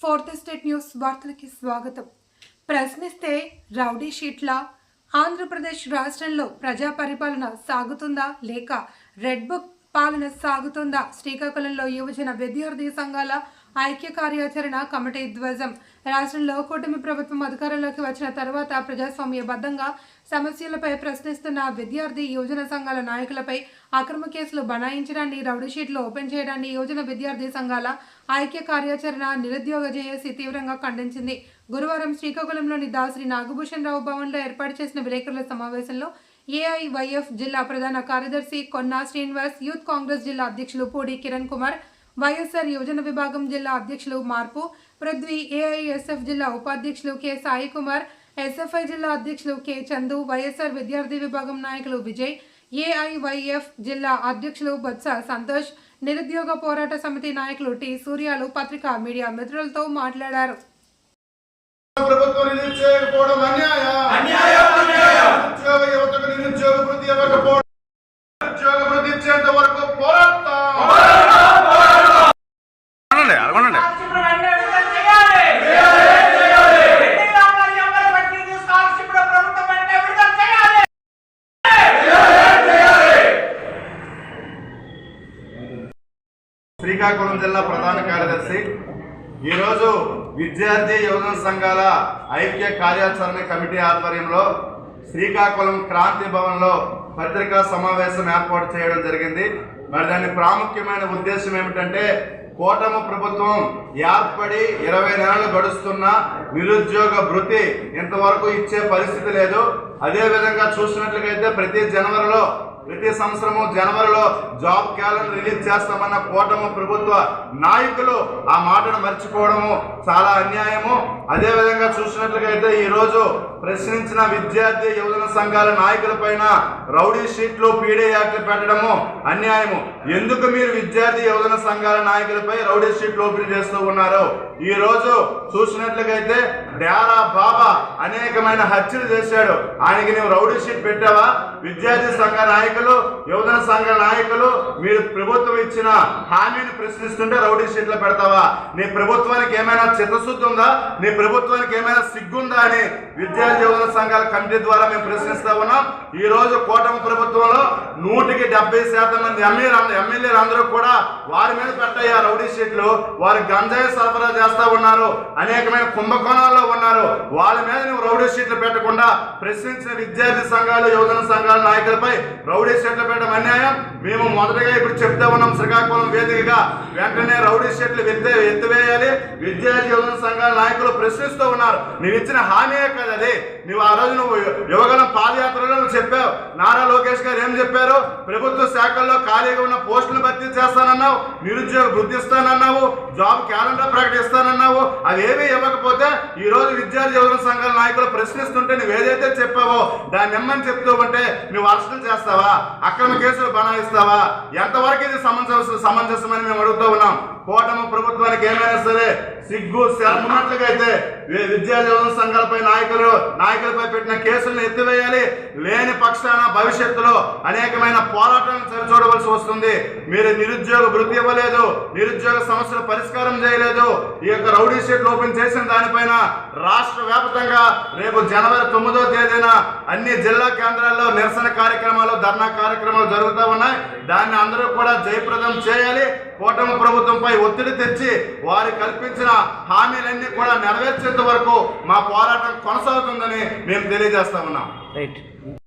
Fourth state news వార్తలకి స్వాగతం. ప్రశ్నిస్తే rowdy షీట్ల Andhra Pradesh రాష్ట్రంలో ప్రజా పరిపాలన సాగుతుందా లేక రెడ్ బుక్ పాలన సాగుతుందా? శ్రీకాకుళంలో యువజన విద్యార్థి సంఘాల ఐక్య కార్యాచరణ కమిటీ ధ్వజం. రాష్ట్రంలో కూటమి ప్రభుత్వం అధికారంలోకి వచ్చిన తర్వాత ప్రజాస్వామ్యబద్ధంగా సమస్యలపై ప్రశ్నిస్తున్న విద్యార్థి యువజన సంఘాల నాయకులపై అక్రమ కేసులు బనాయించడాన్ని రౌడీషీట్లు ఓపెన్ చేయడాన్ని యువజన విద్యార్థి సంఘాల ఐక్య కార్యాచరణ నిరుద్యోగ జేఏసీ తీవ్రంగా ఖండించింది. గురువారం శ్రీకాకుళంలోని దాసరి నాగభూషణ్ రావు భవన్లో ఏర్పాటు చేసిన విలేకరుల సమావేశంలో ఏఐవైఎఫ్ జిల్లా ప్రధాన కార్యదర్శి కొన్నా శ్రీనివాస్ యూత్ కాంగ్రెస్ జిల్లా అధ్యక్షులు పూడి కిరణ్ కుమార్ వైఎస్ఆర్ యువజన విభాగం జిల్లా అధ్యక్షులు మార్పు పృథ్వీ ఏఐఎస్ఎఫ్ జిల్లా ఉపాధ్యక్షులు కె సాయి కుమార్ ఎస్ఎఫ్ఐ జిల్లా అధ్యక్షులు కె చందు వైఎస్ఆర్ విద్యార్థి విభాగం నాయకులు విజయ్ ఏఐవైఎఫ్ జిల్లా అధ్యక్షులు బొత్స సంతోష్ నిరుద్యోగ పోరాట సమితి నాయకులు టి సూర్యాలు పత్రికా మీడియా మిత్రులతో మాట్లాడారు. ప్రభుత్వం రిలీజ్ చేయకపోవడం అన్యాయం నిరుద్యోగ యువతకు నిరుద్యోగ వృత్తి ఇవ్వకపోవడం నిరుద్యోగ వృత్తి ఇచ్చేంత వరకు పోరాడతాం అనండి అడగండి స్కాలర్షిప్లు వెంటనే విడుదల చేయాలి. ఎన్టీ రామారావు ఎంఆర్ పట్టిన స్కాలర్షిప్లు ప్రభుత్వం వెంటనే విడుదల చేయాలి. శ్రీకాకుళం జిల్లా ప్రధాన కార్యదర్శి. ఈరోజు విద్యార్థి యువజన సంఘాల ఐక్య కార్యాచరణ కమిటీ ఆధ్వర్యంలో శ్రీకాకుళం క్రాంతి భవన్లో పత్రికా సమావేశం ఏర్పాటు చేయడం జరిగింది. మరి దాని ప్రాముఖ్యమైన ఉద్దేశం ఏమిటంటే కూటమి ప్రభుత్వం ఏర్పడి ఇరవై నెలలు గడుస్తున్న నిరుద్యోగ భృతి ఇంతవరకు ఇచ్చే పరిస్థితి లేదు. అదే విధంగా చూసినట్లయితే ప్రతి జనవరిలో ప్రతి సంవత్సరము జనవరిలో జాబ్ క్యాలెండర్ రిలీజ్ చేస్తామన్న కూటమి ప్రభుత్వ నాయకులు ఆ మాటను మర్చిపోవడము చాలా అన్యాయము. అదే విధంగా చూసినట్లయితే ఈ రోజు ప్రశ్నించిన విద్యార్థి యువజన సంఘాల నాయకుల పైన రౌడీ షీట్లు పీడీ యాక్ట్లు పెట్టడము అన్యాయము. ఎందుకు మీరు విద్యార్థి యువజన సంఘాల నాయకులపై రౌడీ షీట్లు ఓపెన్ చేస్తూ ఉన్నారు? ఈ రోజు చూసినట్లయితే డేరా బాబా అనేకమైన హత్యలు చేశాడు. ఆయనకి నువ్వు రౌడీ షీట్ పెట్టావా? విద్యార్థి సంఘ నాయకులు యువజన సంఘ నాయకులు మీరు ప్రభుత్వం ఇచ్చిన హామీని ప్రశ్నిస్తుంటే రౌడీ షీట్లు పెడతావా? నీ ప్రభుత్వానికి ఏమైనా చిత్తశుద్ధి ఉందా? నీ ప్రభుత్వానికి ఏమైనా సిగ్గుందా అని విద్యార్థి యువజన సంఘాల కమిటీ ద్వారా మేము ప్రశ్నిస్తా ఉన్నాం. ఈ రోజు కూటమి ప్రభుత్వంలో నూటికి డెబ్బై శాతం మంది ఎమ్మెల్యే ఎమ్మెల్యేలు అందరూ కూడా వారి మీద పెట్టయ్యా రౌడీ షీట్లు. వారు గంజాయి సరఫరా చేస్తా ఉన్నారు. అనేకమైన కుంభకోణాల్లో ఉన్నారు. వాళ్ళ మీద నువ్వు రౌడీ షీట్లు పెట్టకుండా ప్రశ్నించిన విద్యార్థి సంఘాలు యువజన సంఘాల నాయకులపై రౌడీ షీట్లు పెట్టడం అన్యాయం. మేము మొదటగా ఇప్పుడు చెప్తా ఉన్నాం శ్రీకాకుళం వేదికగా. వెంటనే రౌడీ షెట్లు ఎత్తే ఎత్తివేయాలి విద్యార్థి యువజన సంఘాల నాయకులు ప్రశ్నిస్తూ ఉన్నారు. నువ్వు ఇచ్చిన హామీయే కదా అది? నువ్వు ఆ రోజు నువ్వు యువగలం పాదయాత్రలో నువ్వు చెప్పావు. నారా లోకేష్ గారు ఏం చెప్పారు? ప్రభుత్వ శాఖల్లో ఖాళీగా ఉన్న పోస్టులు భర్తీ చేస్తానన్నావు నిరుద్యోగ గుర్తిస్తానన్నావు జాబ్ క్యాలెండర్ ప్రకటిస్తానన్నావు అవి ఏమీ ఇవ్వకపోతే ఈ రోజు విద్యార్థి యువజన సంఘాల నాయకులు ప్రశ్నిస్తుంటే నువ్వు ఏదైతే చెప్పావో దాన్ని ఎమ్మని చెప్తూ ఉంటే నువ్వు అరెస్టులు చేస్తావా? అక్రమ కేసులు బనాయిస్తావా? ఎంతవరకు ఇది సమంజసం సమంజసమని మేము అడుగుతూ ఉన్నాం. కూటమి ప్రభుత్వానికి ఏమైనా సరే సిగ్గు శరం అయితే విద్యార్థి సంఘాలపై నాయకులు నాయకులపై పెట్టిన కేసులను ఎత్తివేయాలి. లేని పక్షాన భవిష్యత్తులో అనేకమైన పోరాటాలను సరిచూడవలసి వస్తుంది. మీరు నిరుద్యోగ వృత్తి ఇవ్వలేదు నిరుద్యోగ సమస్యల పరిష్కారం చేయలేదు. ఈ యొక్క రౌడీ షీట్లు ఓపెన్ చేసిన దానిపైన రాష్ట్ర వ్యాప్తంగా రేపు జనవరి తొమ్మిదో తేదీన అన్ని జిల్లా కేంద్రాల్లో నిరసన కార్యక్రమాలు ధర్నా కార్యక్రమాలు జరుగుతూ ఉన్నాయి. దాన్ని అందరూ కూడా జయప్రదం చేయాలి. కూటమి ప్రభుత్వంపై ఒత్తిడి తెచ్చి వారి కల్పించిన హామీలన్నీ కూడా నెరవేర్చేంత వరకు మా పోరాటం కొనసాగుతుందని మేము తెలియజేస్తా ఉన్నాం. రైట్